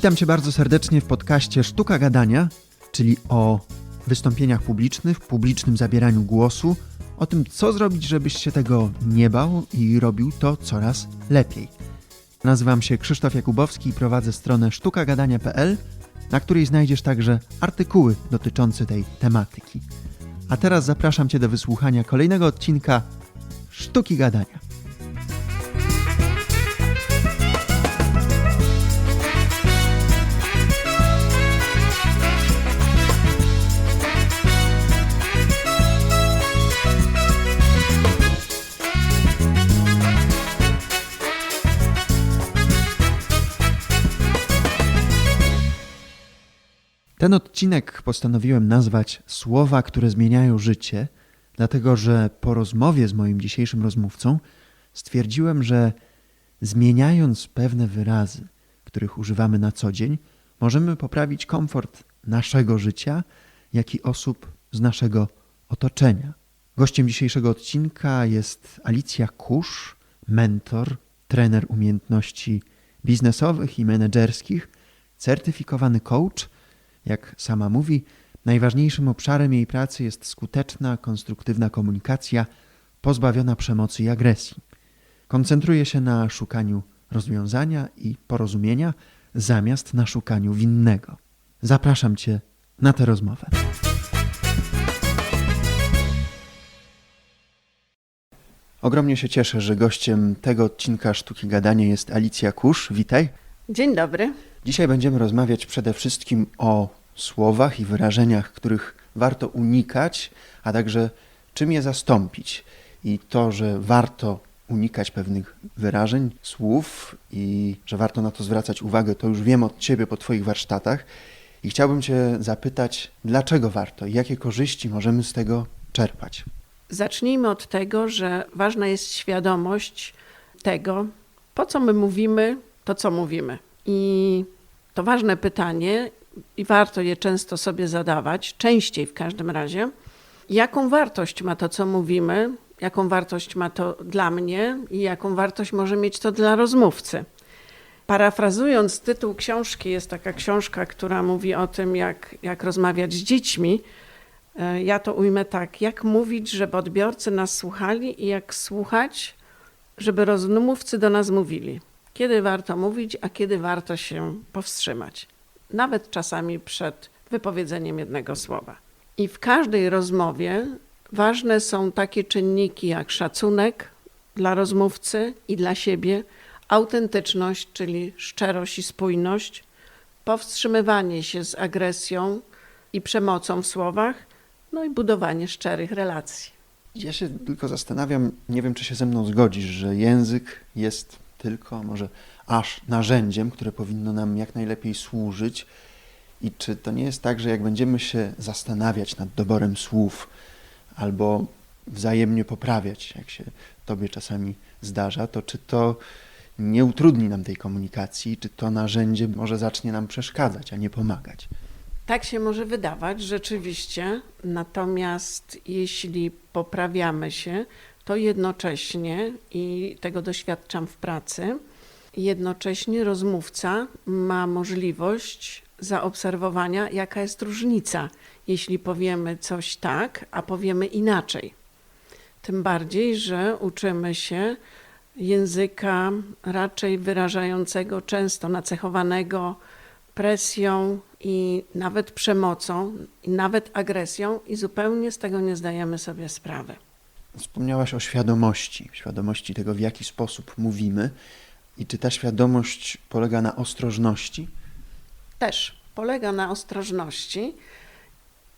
Witam Cię bardzo serdecznie w podcaście Sztuka Gadania, czyli o wystąpieniach publicznych, publicznym zabieraniu głosu, o tym, co zrobić, żebyś się tego nie bał i robił to coraz lepiej. Nazywam się Krzysztof Jakubowski i prowadzę stronę sztukagadania.pl, na której znajdziesz także artykuły dotyczące tej tematyki. A teraz zapraszam Cię do wysłuchania kolejnego odcinka Sztuki Gadania. Ten odcinek postanowiłem nazwać Słowa, które zmieniają życie, dlatego że po rozmowie z moim dzisiejszym rozmówcą stwierdziłem, że zmieniając pewne wyrazy, których używamy na co dzień, możemy poprawić komfort naszego życia, jak i osób z naszego otoczenia. Gościem dzisiejszego odcinka jest Alicja Kusz, mentor, trener umiejętności biznesowych i menedżerskich, certyfikowany coach – jak sama mówi, najważniejszym obszarem jej pracy jest skuteczna, konstruktywna komunikacja pozbawiona przemocy i agresji. Koncentruje się na szukaniu rozwiązania i porozumienia zamiast na szukaniu winnego. Zapraszam Cię na tę rozmowę. Ogromnie się cieszę, że gościem tego odcinka Sztuki Gadania jest Alicja Kusz. Witaj. Dzień dobry. Dzisiaj będziemy rozmawiać przede wszystkim o słowach i wyrażeniach, których warto unikać, a także czym je zastąpić. I to, że warto unikać pewnych wyrażeń, słów i że warto na to zwracać uwagę, to już wiem od Ciebie po Twoich warsztatach. I chciałbym Cię zapytać, dlaczego warto i jakie korzyści możemy z tego czerpać? Zacznijmy od tego, że ważna jest świadomość tego, po co my mówimy to, co mówimy. I to ważne pytanie, i warto je często sobie zadawać, częściej w każdym razie. Jaką wartość ma to, co mówimy, jaką wartość ma to dla mnie i jaką wartość może mieć to dla rozmówcy. Parafrazując tytuł książki, jest taka książka, która mówi o tym, jak, jak rozmawiać z dziećmi. E, ja to ujmę tak: jak mówić, żeby odbiorcy nas słuchali, i jak słuchać, żeby rozmówcy do nas mówili kiedy warto mówić, a kiedy warto się powstrzymać, nawet czasami przed wypowiedzeniem jednego słowa. I w każdej rozmowie ważne są takie czynniki jak szacunek dla rozmówcy i dla siebie, autentyczność, czyli szczerość i spójność, powstrzymywanie się z agresją i przemocą w słowach, no i budowanie szczerych relacji. Ja się tylko zastanawiam, nie wiem, czy się ze mną zgodzisz, że język jest tylko, może aż narzędziem, które powinno nam jak najlepiej służyć. I czy to nie jest tak, że jak będziemy się zastanawiać nad doborem słów albo wzajemnie poprawiać, jak się Tobie czasami zdarza, to czy to nie utrudni nam tej komunikacji, czy to narzędzie może zacznie nam przeszkadzać, a nie pomagać? Tak się może wydawać, rzeczywiście. Natomiast jeśli poprawiamy się, to jednocześnie, i tego doświadczam w pracy, jednocześnie rozmówca ma możliwość zaobserwowania, jaka jest różnica, jeśli powiemy coś tak, a powiemy inaczej. Tym bardziej, że uczymy się języka raczej wyrażającego, często nacechowanego presją i nawet przemocą, i nawet agresją, i zupełnie z tego nie zdajemy sobie sprawy. Wspomniałaś o świadomości, świadomości tego, w jaki sposób mówimy. I czy ta świadomość polega na ostrożności? Też polega na ostrożności,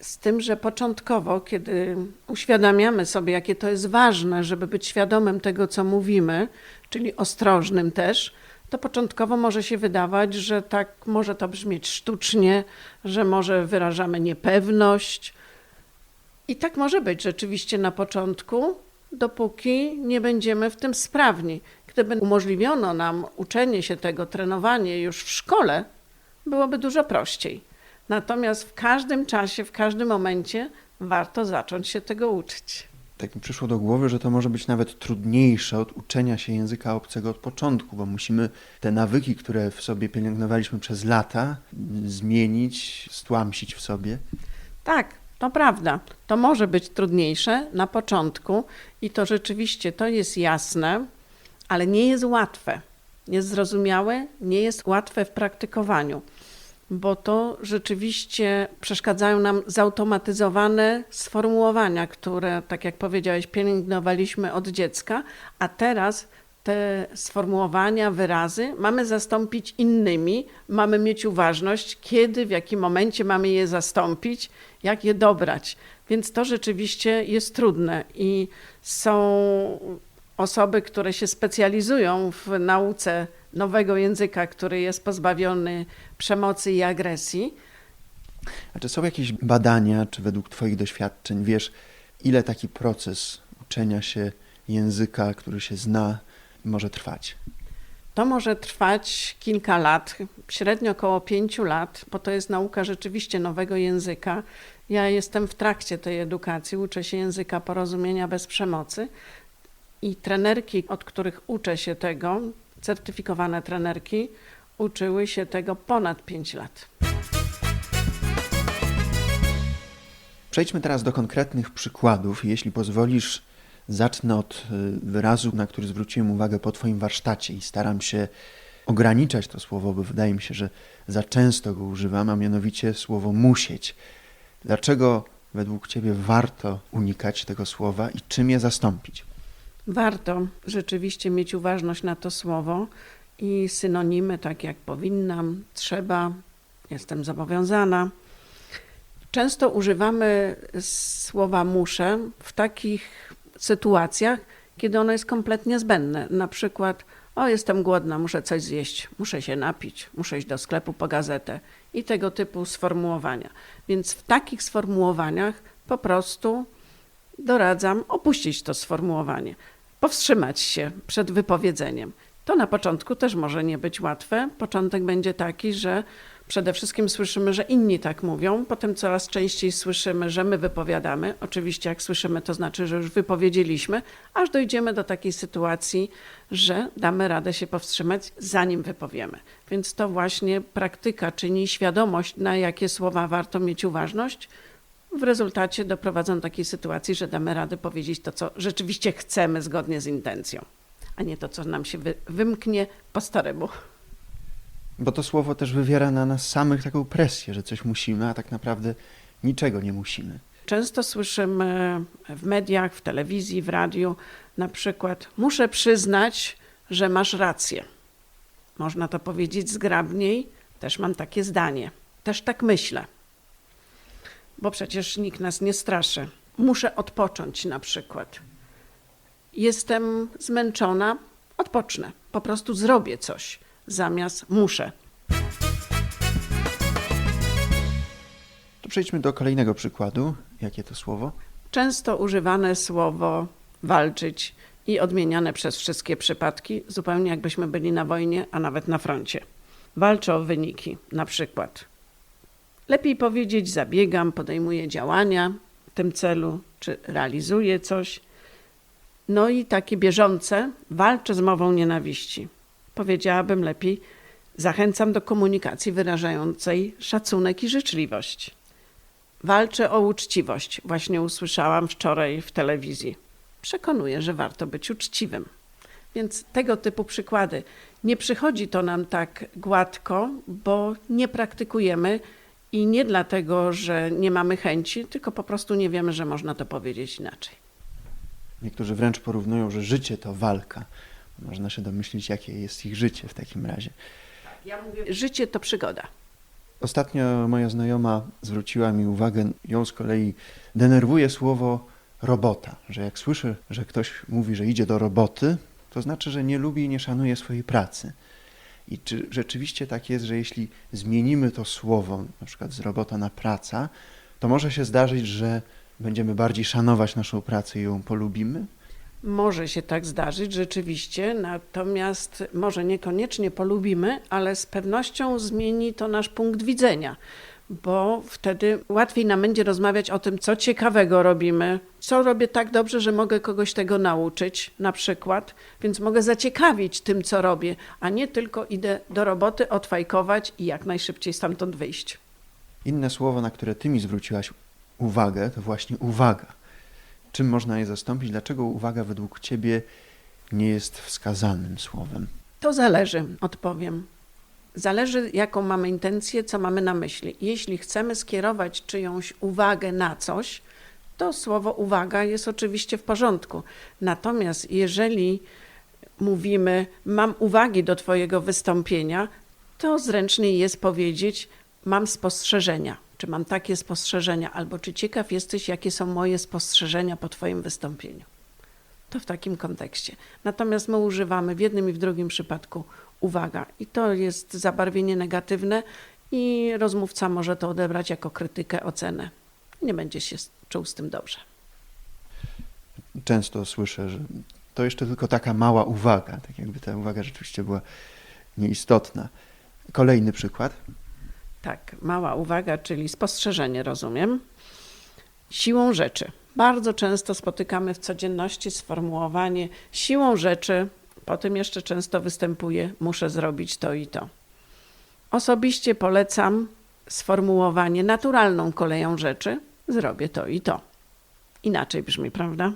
z tym, że początkowo, kiedy uświadamiamy sobie, jakie to jest ważne, żeby być świadomym tego, co mówimy, czyli ostrożnym też, to początkowo może się wydawać, że tak może to brzmieć sztucznie, że może wyrażamy niepewność, i tak może być rzeczywiście na początku, dopóki nie będziemy w tym sprawni. Gdyby umożliwiono nam uczenie się tego, trenowanie już w szkole, byłoby dużo prościej. Natomiast w każdym czasie, w każdym momencie warto zacząć się tego uczyć. Tak mi przyszło do głowy, że to może być nawet trudniejsze od uczenia się języka obcego od początku, bo musimy te nawyki, które w sobie pielęgnowaliśmy przez lata, zmienić, stłamsić w sobie. Tak, to prawda. To może być trudniejsze na początku i to rzeczywiście to jest jasne, ale nie jest łatwe. Jest zrozumiałe, nie jest łatwe w praktykowaniu, bo to rzeczywiście przeszkadzają nam zautomatyzowane sformułowania, które, tak jak powiedziałeś, pielęgnowaliśmy od dziecka, a teraz te sformułowania, wyrazy mamy zastąpić innymi, mamy mieć uważność, kiedy, w jakim momencie mamy je zastąpić, jak je dobrać. Więc to rzeczywiście jest trudne i są osoby, które się specjalizują w nauce nowego języka, który jest pozbawiony przemocy i agresji. A czy są jakieś badania, czy według Twoich doświadczeń wiesz, ile taki proces uczenia się języka, który się zna, może trwać? To może trwać kilka lat, średnio około pięciu lat, bo to jest nauka rzeczywiście nowego języka. Ja jestem w trakcie tej edukacji, uczę się języka porozumienia bez przemocy i trenerki, od których uczę się tego, certyfikowane trenerki, uczyły się tego ponad pięć lat. Przejdźmy teraz do konkretnych przykładów. Jeśli pozwolisz, zacznę od y, wyrazu, na który zwróciłem uwagę po Twoim warsztacie i staram się ograniczać to słowo, bo wydaje mi się, że za często go używam, a mianowicie słowo musieć. Dlaczego według Ciebie warto unikać tego słowa i czym je zastąpić? Warto rzeczywiście mieć uważność na to słowo i synonimy, tak jak powinnam, trzeba, jestem zobowiązana. Często używamy słowa muszę w takich sytuacjach, kiedy ono jest kompletnie zbędne. Na przykład, o jestem głodna, muszę coś zjeść, muszę się napić, muszę iść do sklepu po gazetę i tego typu sformułowania. Więc w takich sformułowaniach po prostu doradzam opuścić to sformułowanie, powstrzymać się przed wypowiedzeniem. To na początku też może nie być łatwe. Początek będzie taki, że przede wszystkim słyszymy, że inni tak mówią, potem coraz częściej słyszymy, że my wypowiadamy. Oczywiście, jak słyszymy, to znaczy, że już wypowiedzieliśmy, aż dojdziemy do takiej sytuacji, że damy radę się powstrzymać, zanim wypowiemy. Więc to właśnie praktyka czyni świadomość, na jakie słowa warto mieć uważność, w rezultacie doprowadzą do takiej sytuacji, że damy radę powiedzieć to, co rzeczywiście chcemy zgodnie z intencją, a nie to, co nam się wy, wymknie po staremu. Bo to słowo też wywiera na nas samych taką presję, że coś musimy, a tak naprawdę niczego nie musimy. Często słyszymy w mediach, w telewizji, w radiu na przykład: Muszę przyznać, że masz rację. Można to powiedzieć zgrabniej, też mam takie zdanie, też tak myślę bo przecież nikt nas nie straszy. Muszę odpocząć na przykład. Jestem zmęczona, odpocznę. Po prostu zrobię coś zamiast muszę. To przejdźmy do kolejnego przykładu. Jakie to słowo? Często używane słowo walczyć i odmieniane przez wszystkie przypadki, zupełnie jakbyśmy byli na wojnie, a nawet na froncie. Walczę o wyniki, na przykład. Lepiej powiedzieć zabiegam, podejmuję działania w tym celu, czy realizuję coś. No i takie bieżące walczę z mową nienawiści. Powiedziałabym lepiej zachęcam do komunikacji wyrażającej szacunek i życzliwość. Walczę o uczciwość. Właśnie usłyszałam wczoraj w telewizji. Przekonuję, że warto być uczciwym. Więc tego typu przykłady. Nie przychodzi to nam tak gładko, bo nie praktykujemy i nie dlatego, że nie mamy chęci, tylko po prostu nie wiemy, że można to powiedzieć inaczej. Niektórzy wręcz porównują, że życie to walka. Można się domyślić, jakie jest ich życie w takim razie. Ja mówię, życie to przygoda. Ostatnio moja znajoma zwróciła mi uwagę, ją z kolei denerwuje słowo robota, że jak słyszy, że ktoś mówi, że idzie do roboty, to znaczy, że nie lubi i nie szanuje swojej pracy. I czy rzeczywiście tak jest, że jeśli zmienimy to słowo, na przykład z robota na praca, to może się zdarzyć, że będziemy bardziej szanować naszą pracę i ją polubimy? Może się tak zdarzyć rzeczywiście, natomiast może niekoniecznie polubimy, ale z pewnością zmieni to nasz punkt widzenia, bo wtedy łatwiej nam będzie rozmawiać o tym, co ciekawego robimy, co robię tak dobrze, że mogę kogoś tego nauczyć, na przykład, więc mogę zaciekawić tym, co robię, a nie tylko idę do roboty, odfajkować i jak najszybciej stamtąd wyjść. Inne słowo, na które ty mi zwróciłaś uwagę, to właśnie uwaga. Czym można je zastąpić? Dlaczego uwaga według ciebie nie jest wskazanym słowem? To zależy, odpowiem. Zależy, jaką mamy intencję, co mamy na myśli. Jeśli chcemy skierować czyjąś uwagę na coś, to słowo uwaga jest oczywiście w porządku. Natomiast jeżeli mówimy, mam uwagi do Twojego wystąpienia, to zręczniej jest powiedzieć, mam spostrzeżenia. Czy mam takie spostrzeżenia, albo czy ciekaw jesteś, jakie są moje spostrzeżenia po Twoim wystąpieniu. To w takim kontekście. Natomiast my używamy w jednym i w drugim przypadku uwaga, i to jest zabarwienie negatywne, i rozmówca może to odebrać jako krytykę, ocenę. Nie będzie się czuł z tym dobrze. Często słyszę, że to jeszcze tylko taka mała uwaga, tak jakby ta uwaga rzeczywiście była nieistotna. Kolejny przykład. Tak, mała uwaga, czyli spostrzeżenie, rozumiem. Siłą rzeczy. Bardzo często spotykamy w codzienności sformułowanie siłą rzeczy, potem jeszcze często występuje muszę zrobić to i to. Osobiście polecam sformułowanie naturalną koleją rzeczy zrobię to i to. Inaczej brzmi, prawda?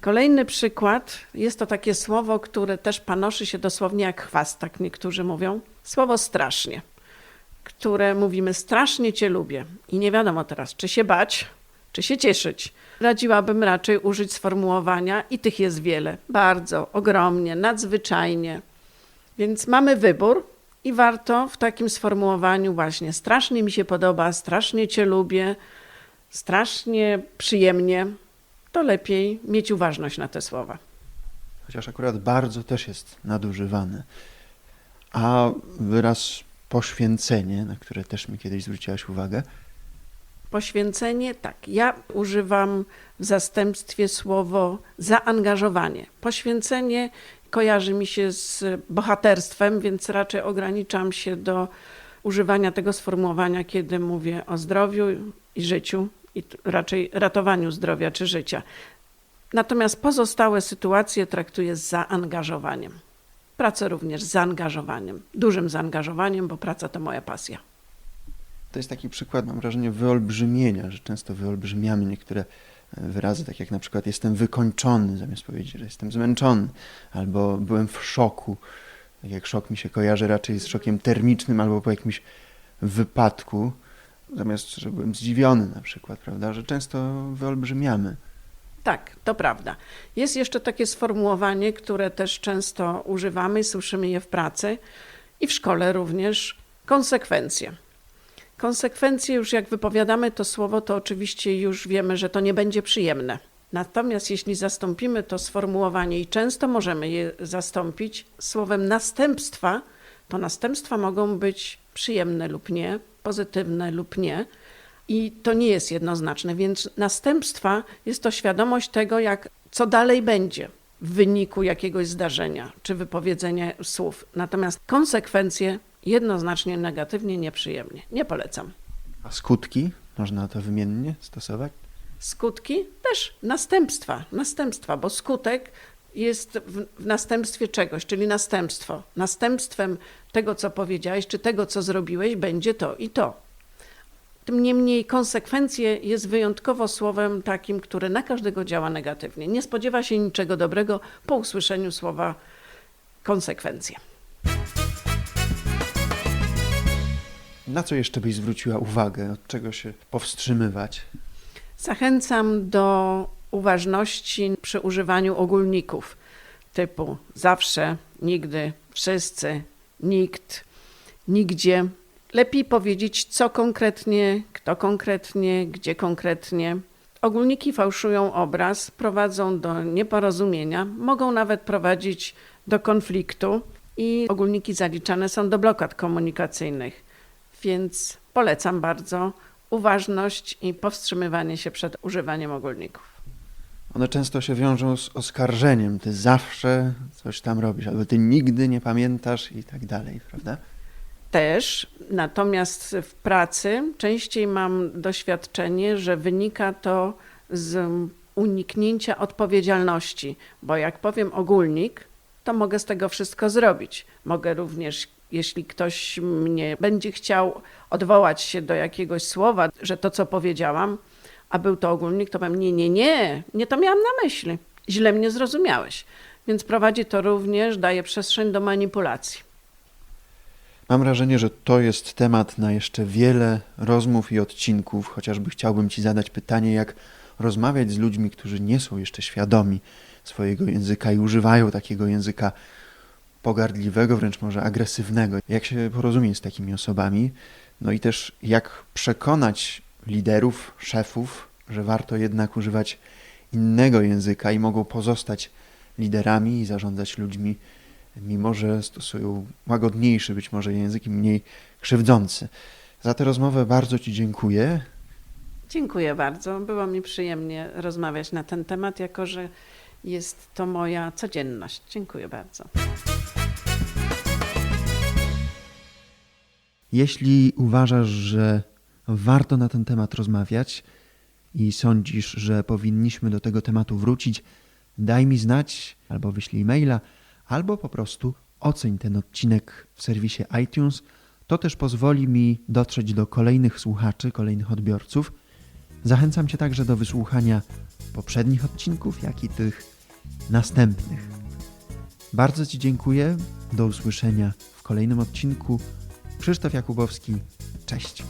Kolejny przykład jest to takie słowo, które też panoszy się dosłownie jak chwast, tak niektórzy mówią. Słowo strasznie które mówimy strasznie Cię lubię i nie wiadomo teraz, czy się bać, czy się cieszyć. Radziłabym raczej użyć sformułowania i tych jest wiele, bardzo, ogromnie, nadzwyczajnie. Więc mamy wybór i warto w takim sformułowaniu właśnie strasznie mi się podoba, strasznie Cię lubię, strasznie przyjemnie, to lepiej mieć uważność na te słowa. Chociaż akurat bardzo też jest nadużywany. A wyraz poświęcenie, na które też mi kiedyś zwróciłaś uwagę. Poświęcenie, tak. Ja używam w zastępstwie słowo zaangażowanie. Poświęcenie kojarzy mi się z bohaterstwem, więc raczej ograniczam się do używania tego sformułowania, kiedy mówię o zdrowiu i życiu, i raczej ratowaniu zdrowia czy życia. Natomiast pozostałe sytuacje traktuję z zaangażowaniem. Pracę również z zaangażowaniem, dużym zaangażowaniem, bo praca to moja pasja. To jest taki przykład, mam wrażenie, wyolbrzymienia, że często wyolbrzymiamy niektóre e, wyrazy, tak jak na przykład jestem wykończony, zamiast powiedzieć, że jestem zmęczony, albo byłem w szoku. Tak jak szok mi się kojarzy raczej z szokiem termicznym albo po jakimś wypadku, zamiast, że byłem zdziwiony na przykład, prawda, że często wyolbrzymiamy. Tak, to prawda. Jest jeszcze takie sformułowanie, które też często używamy, słyszymy je w pracy i w szkole również konsekwencje. Konsekwencje, już jak wypowiadamy to słowo, to oczywiście już wiemy, że to nie będzie przyjemne. Natomiast jeśli zastąpimy to sformułowanie i często możemy je zastąpić słowem następstwa, to następstwa mogą być przyjemne lub nie, pozytywne lub nie i to nie jest jednoznaczne, więc następstwa jest to świadomość tego, jak, co dalej będzie w wyniku jakiegoś zdarzenia czy wypowiedzenia słów. Natomiast konsekwencje jednoznacznie negatywnie, nieprzyjemnie. Nie polecam. A skutki? Można to wymiennie stosować? Skutki też następstwa, następstwa, bo skutek jest w, w następstwie czegoś, czyli następstwo. Następstwem tego, co powiedziałeś, czy tego, co zrobiłeś, będzie to i to. Tym niemniej konsekwencje jest wyjątkowo słowem takim, które na każdego działa negatywnie. Nie spodziewa się niczego dobrego po usłyszeniu słowa konsekwencje. Na co jeszcze byś zwróciła uwagę? Od czego się powstrzymywać? Zachęcam do uważności przy używaniu ogólników typu zawsze, nigdy, wszyscy, nikt, nigdzie. Lepiej powiedzieć, co konkretnie, kto konkretnie, gdzie konkretnie. Ogólniki fałszują obraz, prowadzą do nieporozumienia, mogą nawet prowadzić do konfliktu i ogólniki zaliczane są do blokad komunikacyjnych. Więc polecam bardzo uważność i powstrzymywanie się przed używaniem ogólników. One często się wiążą z oskarżeniem. Ty zawsze coś tam robisz, albo ty nigdy nie pamiętasz i tak dalej, prawda? Też, natomiast w pracy częściej mam doświadczenie, że wynika to z uniknięcia odpowiedzialności, bo jak powiem ogólnik, to mogę z tego wszystko zrobić. Mogę również, jeśli ktoś mnie będzie chciał odwołać się do jakiegoś słowa, że to, co powiedziałam, a był to ogólnik, to powiem, nie, nie, nie, nie to miałam na myśli. Źle mnie zrozumiałeś. Więc prowadzi to również, daje przestrzeń do manipulacji. Mam wrażenie, że to jest temat na jeszcze wiele rozmów i odcinków, chociażby chciałbym Ci zadać pytanie, jak rozmawiać z ludźmi, którzy nie są jeszcze świadomi swojego języka i używają takiego języka pogardliwego, wręcz może agresywnego. Jak się porozumieć z takimi osobami? No i też jak przekonać liderów, szefów, że warto jednak używać innego języka i mogą pozostać liderami i zarządzać ludźmi, mimo że stosują łagodniejszy być może język i mniej krzywdzący. Za tę rozmowę bardzo Ci dziękuję. Dziękuję bardzo. Było mi przyjemnie rozmawiać na ten temat, jako że jest to moja codzienność. Dziękuję bardzo. Jeśli uważasz, że warto na ten temat rozmawiać i sądzisz, że powinniśmy do tego tematu wrócić, daj mi znać albo wyślij maila, albo po prostu oceń ten odcinek w serwisie iTunes. To też pozwoli mi dotrzeć do kolejnych słuchaczy, kolejnych odbiorców. Zachęcam Cię także do wysłuchania poprzednich odcinków, jak i tych następnych. Bardzo Ci dziękuję. Do usłyszenia w kolejnym odcinku. Krzysztof Jakubowski. Cześć.